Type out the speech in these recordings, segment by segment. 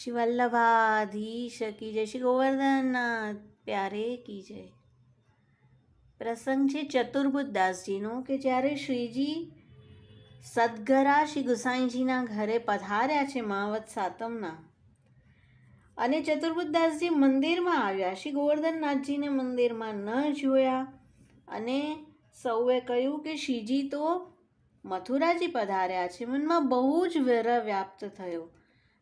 શ્રી વલ્લભાધીશ કી જય શ્રી ગોવર્ધનનાથ. પ્યારે કી જય. પ્રસંગ છે ચતુર્બુદ્ધ દાસજીનો કે જ્યારે શ્રીજી સદગરા શ્રી ગુસાઈજીના ઘરે પધાર્યા છે માવત સાતમના. અને ચતુર્બુદ્ધદાસજી મંદિરમાં આવ્યા. શ્રી ગોવર્ધનનાથજીને મંદિરમાં ન જોયા અને સૌએ કહ્યું કે શ્રીજી તો મથુરાજી પધાર્યા છે. મનમાં બહુ જ વિરહ વ્યાપ્ત થયો.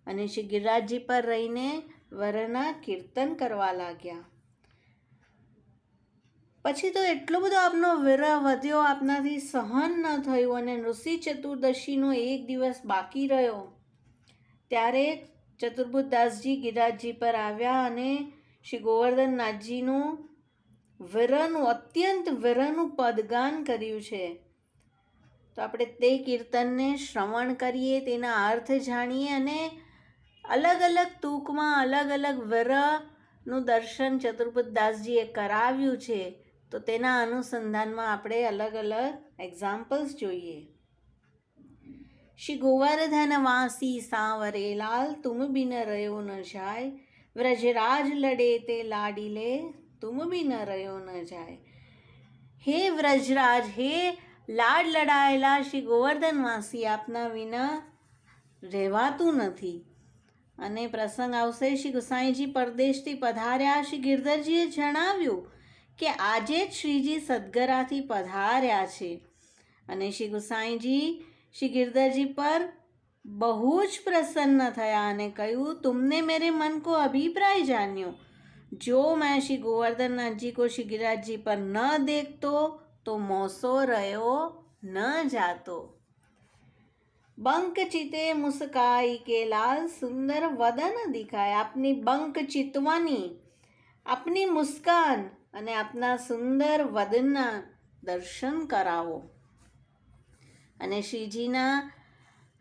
અને શ્રી ગિરિરાજજી પર રહીને વરના કીર્તન કરવા લાગ્યા. પછી તો એટલો બધો આપનો વિરહ વધ્યો, આપનાથી સહન ન થયું અને ઋષિ ચતુર્દશીનો એક દિવસ બાકી રહ્યો. ત્યારે ચતુર્ભુદાસજી ગિરિરાજજી પર આવ્યા અને શ્રી ગોવર્ધનનાથજીનું વિરહનું, અત્યંત વિરહનું પદગાન કર્યું છે. તો આપણે તે કીર્તનને શ્રવણ કરીએ, તેના અર્થ જાણીએ અને અલગ અલગ ટૂંકમાં અલગ અલગ વરનું દર્શન ચતુર્બુદ્ધદાસજીએ કરાવ્યું છે, તો તેના અનુસંધાનમાં આપણે અલગ અલગ એક્ઝામ્પલ્સ જોઈએ. શ્રી ગોવર્ધન વાસી સાંવરે, લાલ તુમ બિન રહ્યો ન જાય વ્રજરાજ લડે તે લાડી લે તુમ બિન રહ્યો ન જાય. હે વ્રજરાજ હે લાડ લડાયેલા, શ્રી ગોવર્ધન વાસી આપના વિના રહેવાતું નથી. અને પ્રસંગ આવશે, શ્રી ગુસાઈજી પરદેશથી પધાર્યા. શ્રી ગિરધરજીએ જણાવ્યું કે આજે જ શ્રીજી સદગરાથી પધાર્યા છે. અને શ્રી ગુસાઈજી, શ્રી ગિરધરજી પર બહુ જ પ્રસન્ન થયા અને કહ્યું, તુમને મેરે મન કો અભિપ્રાય જાન્યો. જો મેં શ્રી ગોવર્ધનનાથજી કો શ્રી ગિરિરાજજી પર ન દેખતો, તો મોસો રહ્યો ન જાતો. બંક ચિતે મુસ્કાઈ કે લાલ સુંદર વદન દેખાય. આપની બંક ચિતવાની આપની મુસ્કાન અને આપના સુંદર વદનના દર્શન કરાવો. અને શ્રીજીના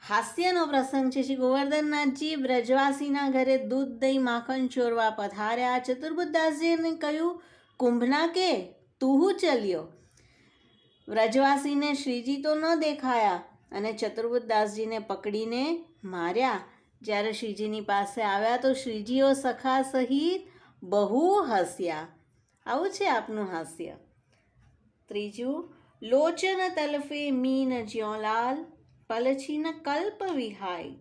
હાસ્યનો પ્રસંગ છે. શ્રી ગોવર્ધનનાથજી બ્રજવાસીના ઘરે દૂધ દહીં માખણ ચોરવા પધાર્યા. ચતુર્બુદ્ધાસજીને કહ્યું, કુંભના કે? તું ચલ્યો? વ્રજવાસીને શ્રીજી તો ન દેખાયા. અને ચતુર્બુદ્દાસજીને પકડીને માર્યા. જ્યારે શ્રીજીની પાસે આવ્યા તો શ્રીજીઓ સખા સહિત બહુ હસ્યા. આવું છે આપનું હાસ્ય. ત્રીજું, લોચન તલફે મીન જ્યોલાલ, પલછીન કલ્પ વિહાય.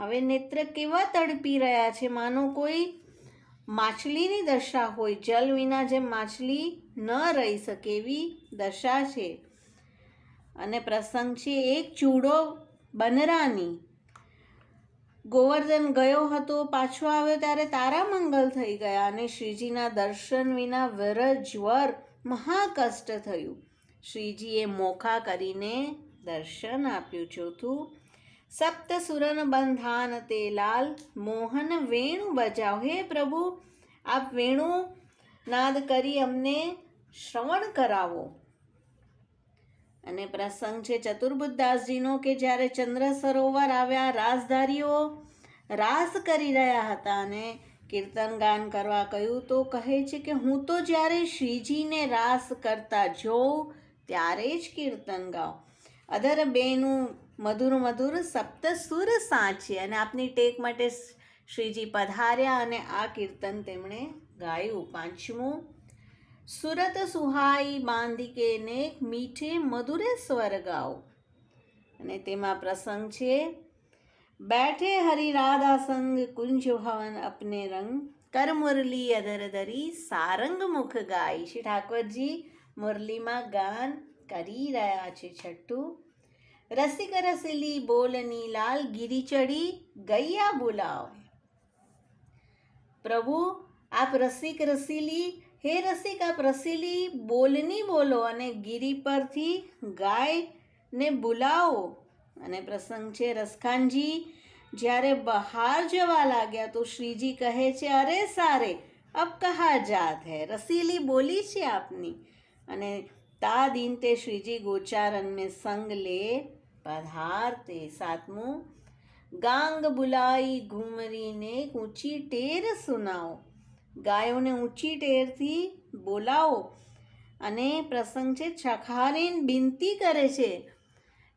હવે નેત્ર કેવા તડપી રહ્યા છે માનો કોઈ માછલીની દશા હોય, જલ વિના જેમ માછલી ન રહી શકે એવી દશા છે. અને પ્રસંગ છે એક ચૂડો બનરાની. ગોવર્ધન ગયો હતો, પાછો આવ્યો ત્યારે તારામંગલ થઈ ગયા અને શ્રીજીના દર્શન વિના વિરહ જ્વર મહાકષ્ટ થયું. શ્રીજીએ મોખા કરીને દર્શન આપ્યું. ચોથું સપ્ત સુરન બંધાન તે લાલ, મોહન વેણુ બજાવ. હે પ્રભુ, આપ વેણુ નાદ કરી અમને શ્રવણ કરાવો. અને પ્રસંગ છે ચતુર્બુદ્ધાસજીનો કે જ્યારે ચંદ્ર સરોવર આવ્યા, રાસધારીઓ રાસ કરી રહ્યા હતા અને કીર્તન ગાન કરવા કહ્યું, તો કહે છે કે હું તો જ્યારે શ્રીજીને રાસ કરતા જોઉં, ત્યારે જ કીર્તન ગાઉં. અધર બેનું મધુર મધુર સપ્ત સુર સાચે અને આપની ટેક માટે શ્રીજી પધાર્યા અને આ કીર્તન તેમણે ગાયું. પાંચમું સુરત સુહાઈ બાંધિકે નેક મીઠે મધુરે સ્વર ગાઓ. અને તેમાં પ્રસંગ છે, બેઠે હરિ સંગ કુંજ ભવન અપને રંગ કર મુરલી અધર ધરી સારંગ મુખ ગાય શ્રી ઠાકોરજી મુરલીમાં ગાન કરી રહ્યા છે છઠ્ઠું. રસિક રસીલી બોલની લાલ ગીરી ચડી ગૈયા બોલાવ પ્રભુ, આપ રસિક રસીલી હે રસિક આપ રસીલી બોલની બોલો અને ગીરી પરથી ગાયને બોલાવો. અને પ્રસંગ છે રસખાનજી, જ્યારે બહાર જવા લાગ્યા તો શ્રીજી કહે છે, અરે સારે, અબ કહા જાત હૈ? રસીલી બોલી છે આપની. અને તા દિન તે શ્રીજી ગોચારન મેં સંગ લે પધારતે સાતમું. ગાંગ બુલાઈ ઘુમરીને ઊંચી ટેર સુનાવો ગાયોને ઊંચી ટેરથી બોલાવો અને પ્રસંગ છે છખારીન બિનતી કરે છે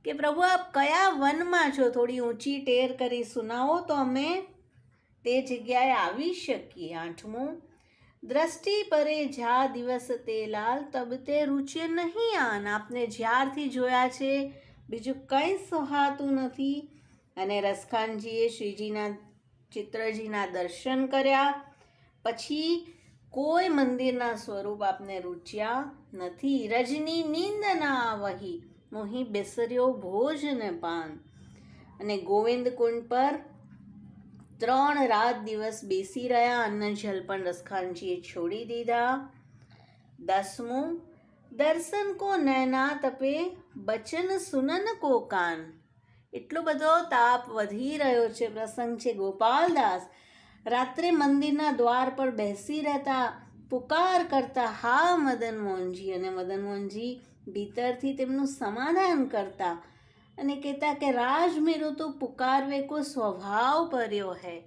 કે પ્રભુ આપ કયા વનમાં છો? થોડી ઊંચી ટેર કરી સુનાવો તો અમે તે જગ્યાએ આવી શકીએ. આઠમું, દ્રષ્ટિ પરે જા દિવસ તે લાલ, તબ તે રૂચે નહીં આન. આપને જ્યારથી જોયા છે, બીજું કંઈ સોહાતું નથી. અને રસખાનજીએ શ્રીજીના, ચિત્રજીના દર્શન કર્યા. પછી કોઈ મંદિરના સ્વરૂપ આપને રૂચ્યા નથી. રજની નીંદ ના વહી, મોહી બેસર્યો ભોજન પાન. અને ગોવિંદ કુંડ પર ત્રણ રાત દિવસ બેસી રહ્યા. અન્ન જલ પણ રસખાનજીએ છોડી દીધા. દસમું, દર્શન કો નૈના તપે બચન સુનન કો કાન. એટલો બધો તાપ વધી રહ્યો છે પ્રસંગ છે ગોપાલદાસ. રાત્રે મંદિરના દ્વાર પર બેસી રહેતા, પુકાર કરતા, હા, મદન મોહનજી અને મદન મોહનજી ભીતરથી તેમનું સમાધાન કરતા અને કહેતા કે, રાજ મેરો તો પુકારવે કો સ્વભાવ પર્યો હૈ.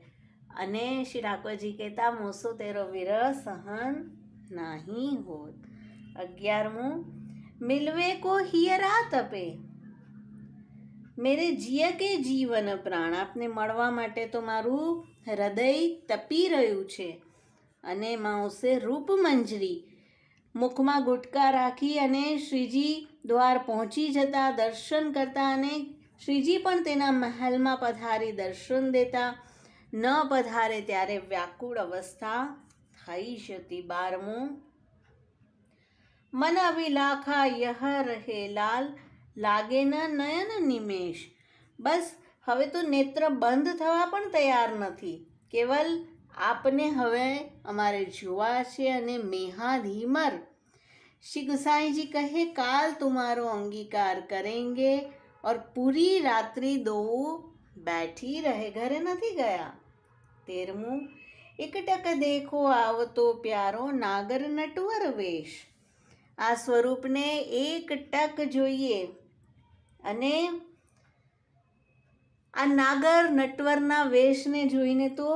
અને શ્રી ઠાકોરજી કહેતા, મોસો તેરો વિરહ સહન નહીં હોત. અગિયારમું, મિલવે કો હિયરા તપે. મેરે જીય કે જીવન પ્રાણ, આપને મળવા માટે તો મારું હૃદય તપી રહ્યું છે અને માઉસે રૂપમંજરી મુખમાં ગુટકા રાખી અને શ્રીજી દ્વાર પહોંચી જતા દર્શન કરતા અને શ્રીજી પણ તેના મહેલમાં પધારી દર્શન દેતા. ન પધારે ત્યારે વ્યાકુળ અવસ્થા થઈ જતી બારમું. મન અવિલાખા યહ રહે લાલ, લાગે ન નયન નિમેશ બસ હવે તો નેત્ર બંધ થવા પણ તૈયાર નથી. કેવલ આપને હવે અમારે જોવા છે અને મેહા ધીમર. શ્રી ગુસાઈજી કહે, કાલ તુમારો અંગીકાર કરેંગે ઓર પૂરી રાત્રિ દોવું બેઠી રહે. ઘરે નથી ગયા. તેરમું, એકટક દેખો આવતો પ્યારો નાગર નટવર વેશ. આ સ્વરૂપને એક ટક જોઈએ અને આ નાગર નટવરના વેશને જોઈને તો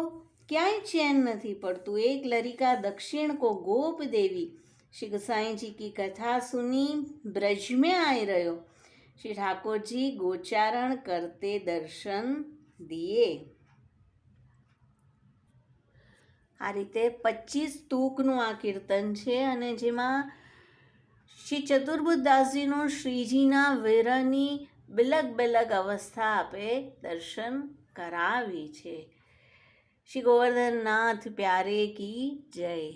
ક્યાંય ચેન નથી પડતું. એક લરિકા દક્ષિણ કો ગોપ દેવી. શ્રી ગોસાઈજી કી કથા સુની બ્રજમે આઈ રહ્યો. શ્રી ઠાકોરજી ગોચારણ કરતે દર્શન દિયે આ રીતે પચીસ તૂકનું આ કીર્તન છે અને જેમાં શ્રી ચતુર્બુદ્ધાસજીનું શ્રીજીના વેરાની બિલક બિલક અવસ્થા આપે દર્શન કરાવી છે. શ્રી ગોવર્ધનનાથ પ્યારે કી જય.